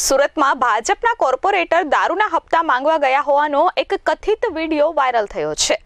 સુરતમાં ભાજપના કોર્પોરેટર દારૂના હપ્તા માંગવા ગયા હોવાનો એક કથિત વીડિયો વાયરલ થયો છે.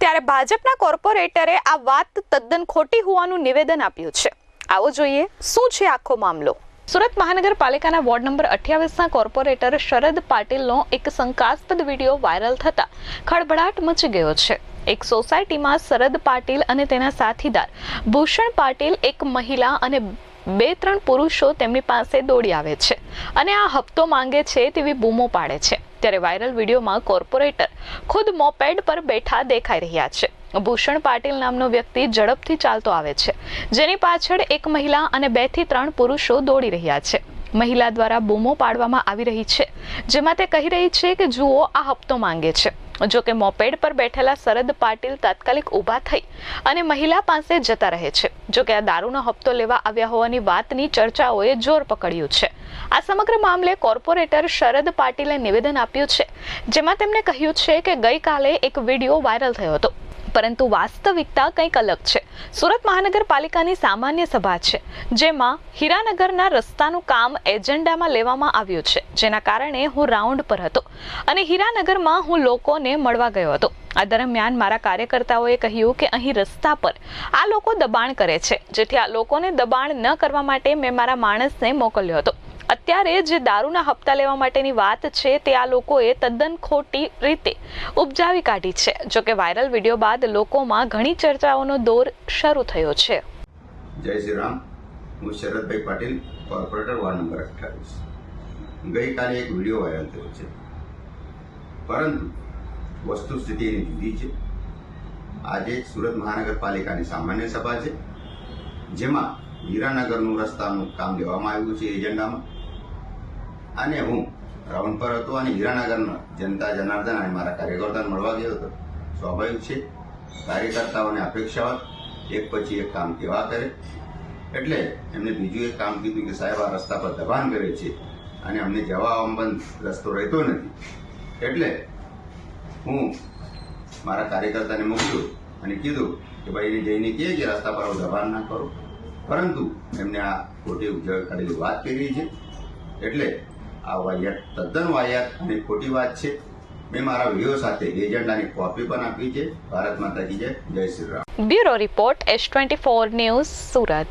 ત્યારે ભાજપના કોર્પોરેટરે આ વાત તદ્દન ખોટી હોવાનું નિવેદન આપ્યું છે. આવો જોઈએ, શું છે આખો મામલો? સુરત મહાનગરપાલિકાના વોર્ડ નંબર અઠ્યાવીસના કોર્પોરેટર શરદ પાટીલનો એક શંકાસ્પદ વીડિયો વાયરલ થતા ખળભળાટ મચી ગયો છે. એક સોસાયટીમાં શરદ પાટીલ અને તેના સાથીદાર ભૂષણ પાટીલ, એક મહિલા અને બે ત્રણ પુરુષો તેમની પાસે દોડી આવે છે અને આ હપ્તો માંગે છે તેવી બૂમો પાડે છે. ત્યારે વાયરલ વિડીયોમાં કોર્પોરેટર ખુદ મોપેડ પર બેઠા દેખાઈ રહ્યા છે. ભૂષણ પાટીલ નામનો વ્યક્તિ ઝડપથી ચાલતો આવે છે, જેની પાછળ એક મહિલા અને બેથી ત્રણ પુરુષો દોડી રહ્યા છે. મહિલા દ્વારા બૂમો પાડવામાં આવી રહી છે, જેમાં તે કહી રહી છે કે જુઓ, આ હપ્તો માંગે છે. જો કે મોપેડ પર બેઠેલા શરદ પાટીલ તાત્કાલિક ઊભા થઈ અને મહિલા પાસે જતા રહે છે. જો કે આ દારૂનો હપ્તો લેવા આવ્યા હોવાની વાતની ચર્ચાઓએ જોર પકડ્યું છે. આ સમગ્ર મામલે કોર્પોરેટર શરદ પાટીલે નિવેદન આપ્યું છે, જેમાં તેમણે કહ્યું છે કે ગઈકાલે એક વીડિયો વાયરલ થયો હતો. પરંતુ વાસ્તવિકતા કંઈક અલગ છે. સુરત મહાનગરપાલિકાની સામાન્ય સભા છે, જેમાં હીરાનગરના રસ્તાનું કામ એજન્ડામાં લેવામાં આવ્યું છે. જેના કારણે હું રાઉન્ડ પર હતો અને હીરાનગરમાં હું લોકોને મળવા ગયો હતો. આ દરમિયાન મારા કાર્યકર્તાઓએ કહ્યું કે અહીં રસ્તા પર આ લોકો દબાણ કરે છે. જેથી આ લોકોને દબાણ ન કરવા માટે મેં મારા માણસને મોકલ્યો હતો. અત્યારે જે દારૂના હપ્તા લેવા માટેની વાત છે, તે આ લોકોએ તદ્દન ખોટી રીતે ઉપજાવી કાઢી છે. જો કે વાયરલ વીડિયો બાદ લોકોમાં ઘણી ચર્ચાઓનો દોર શરૂ થયો છે. જય શ્રી રામ. હું Sharadbhai Patil, corporator ward number અઠ્ઠાવીસ. ગઈકાલે એક વીડિયો વાયરલ થયો છે. પરંતુ વસ્તુસ્થિતિ એની જુદી છે. આજે સુરત મહાનગરપાલિકાની સામાન્ય સભા છે, જેમાં હીરાનગરનું રસ્તાનું કામ લેવામાં આવ્યું છે એજન્ડામાં. અને હું રાઉન્ડ પર હતો અને હીરાનગરનો જનતા જનાર્દન અને મારા કાર્યકર્તાને મળવા ગયો હતો. સ્વાભાવિક છે, કાર્યકર્તાઓને અપેક્ષા હોત એક પછી એક કામ કેવા કરે. એટલે એમને બીજું એક કામ કીધું કે સાહેબ, આ રસ્તા પર દબાણ કરે છે અને અમને જવા બંધ રસ્તો રહેતો નથી. એટલે હું મારા કાર્યકર્તાને મોકલ્યું અને કીધું કે ભાઈ, એને જઈને કહે કે રસ્તા પર દબાણ ના કરો. પરંતુ એમને આ ખોટી ઉજવ કરેલી વાત કરી છે. એટલે આ વાયત તદ્દન વાયત અને ખોટી વાત છે. મેં મારા વીડિયો સાથે એજન્ડાની કોપી પણ આપી છે. ભારત માતા જય Shri Ram. Bureau report S twenty four news Surat.